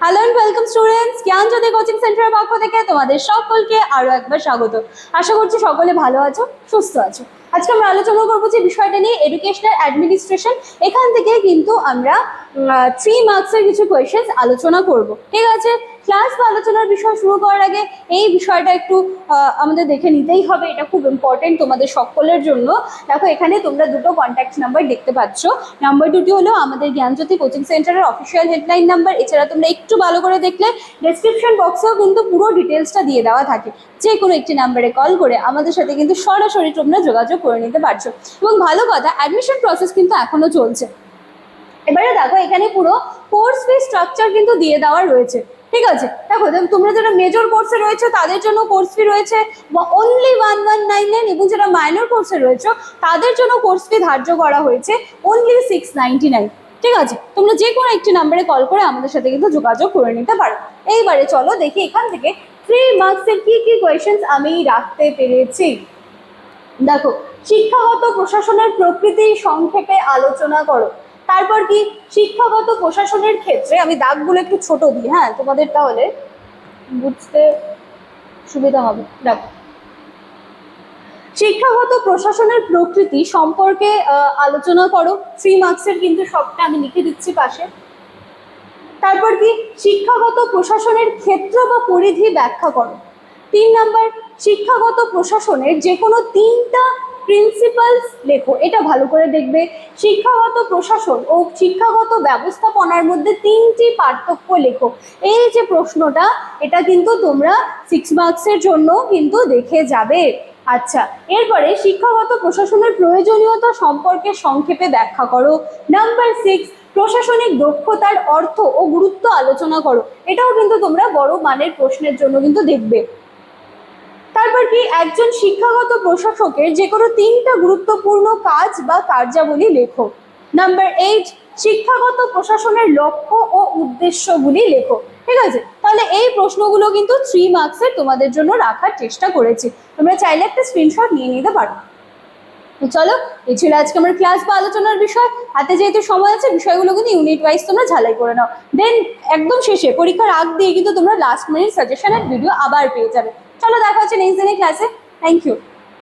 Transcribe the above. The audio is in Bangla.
Hello and welcome students Gyanjyoti coaching সেন্টারের পক্ষ থেকে তোমাদের সকলকে আরও একবার স্বাগত। আশা করছি সকলে ভালো আছো, সুস্থ আছো। আজকে আমরা আলোচনা করব যে বিষয়টা নিয়ে এডুকেশনাল অ্যাডমিনিস্ট্রেশন এখান থেকে কিন্তু আমরা থ্রি মার্কসের কিছু কোয়েশ্চেন্স আলোচনা করব। ঠিক আছে? ক্লাস বা আলোচনার বিষয় শুরু করার আগে এই বিষয়টা একটু আমাদের দেখে নিতেই হবে। এটা খুব ইম্পর্টেন্ট তোমাদের সকলের জন্য। দেখো, এখানে তোমরা দুটো কন্ট্যাক্ট নাম্বার দেখতে পাচ্ছ। নাম্বার দুটি হলো আমাদের জ্ঞানজ্যোতি কোচিং সেন্টারের অফিসিয়াল হেডলাইন নাম্বার এছাড়া তোমরা একটু ভালো করে দেখলে ডেসক্রিপশন বক্সেও কিন্তু পুরো ডিটেলসটা দিয়ে দেওয়া থাকে। যে কোনো একটি নাম্বারে কল করে আমাদের সাথে কিন্তু সরাসরি তোমরা যোগাযোগ করে নিতে পারছ। এবং ভালো কথা অ্যাডমিশন প্রসেস কিন্তু এখনও চলছে। এবারে দেখো, এখানে পুরো কোর্স ফি স্ট্রাকচার কিন্তু দিয়ে দেওয়া রয়েছে। ঠিক আছে? দেখো তোমরা যারা মেজর কোর্সে রয়েছে, তাদের জন্য কোর্স ফি রয়েছে only one one nine nine এবং যারা মাইনর কোর্সে রয়েছে, তাদের জন্য কোর্স ফি ধার্য করা হয়েছে অনলি সিক্স নাইনটি নাইন ঠিক আছে? তোমরা যে কোনো একটি নাম্বারে কল করে আমাদের সাথে কিন্তু যোগাযোগ করে নিতে পারো। এইবারে চলো দেখি এখান থেকে থ্রি মার্কসের কি কি কোয়েশ্চেন্স আমি রাখতে পেরেছি। দেখো শিক্ষাগত প্রশাসনের প্রকৃতি সংক্ষেপে আলোচনা করো। তারপর কি? শিক্ষাগত প্রশাসনের ক্ষেত্রে আমি দাগগুলো একটু ছোট দিই হ্যাঁ? তোমাদের তাহলে বুঝতে সুবিধা হবে। দেখো। শিক্ষাগত প্রশাসনের প্রকৃতি সম্পর্কে আলোচনা করো। থ্রি মার্কসের কিন্তু সবটা আমি লিখে দিচ্ছি পাশে। তারপর কি? শিক্ষাগত প্রশাসনের ক্ষেত্র বা পরিধি ব্যাখ্যা করো। তিন নাম্বার, শিক্ষাগত প্রশাসনের যে কোনো তিনটা লেখো, এটা ভালো করে দেখবে। শিক্ষাগত প্রশাসন ও শিক্ষাগত ব্যবস্থাপনার মধ্যে তিনটি পার্থক্য লেখো। এই যে প্রশ্নটা, এটা কিন্তু তোমরা সিক্স মার্কসের জন্য কিন্তু দেখে যাবে। আচ্ছা এরপরে শিক্ষাগত প্রশাসনের প্রয়োজনীয়তা সম্পর্কে সংক্ষেপে ব্যাখ্যা করো। নাম্বার সিক্স প্রশাসনিক দক্ষতার অর্থ ও গুরুত্ব আলোচনা করো। এটাও কিন্তু তোমরা বড় মানের প্রশ্নের জন্য কিন্তু দেখবে। তারপর কি, একজন শিক্ষাগত প্রশাসকের যে কোনো তিনটা গুরুত্বপূর্ণ কাজ বা কার্যাবলী লেখো। নাম্বার এইট শিক্ষাগত প্রশাসনের লক্ষ্য ও উদ্দেশ্যগুলি লেখো। ঠিক আছে? তাহলে এই প্রশ্নগুলো কিন্তু থ্রি মার্কসের তোমাদের জন্য রাখার চেষ্টা করেছি। তোমরা চাইলে একটা স্ক্রিনশট নিয়ে নিতে পারো। চলো, এই ছিল আজকে আমার ক্লাস বা আলোচনার বিষয়। হাতে যেহেতু সময় আছে, বিষয়গুলো কিন্তু ইউনিট ওয়াইজ তোমরা ঝালাই করে নাও। দেন একদম শেষে, পরীক্ষার আগ দিয়ে কিন্তু তোমরা লাস্ট মিনিট সাজেশনের ভিডিও আবার পেয়ে যাবে। চলো দেখা হচ্ছে নেক্সট দিনের ক্লাসে থ্যাংক ইউ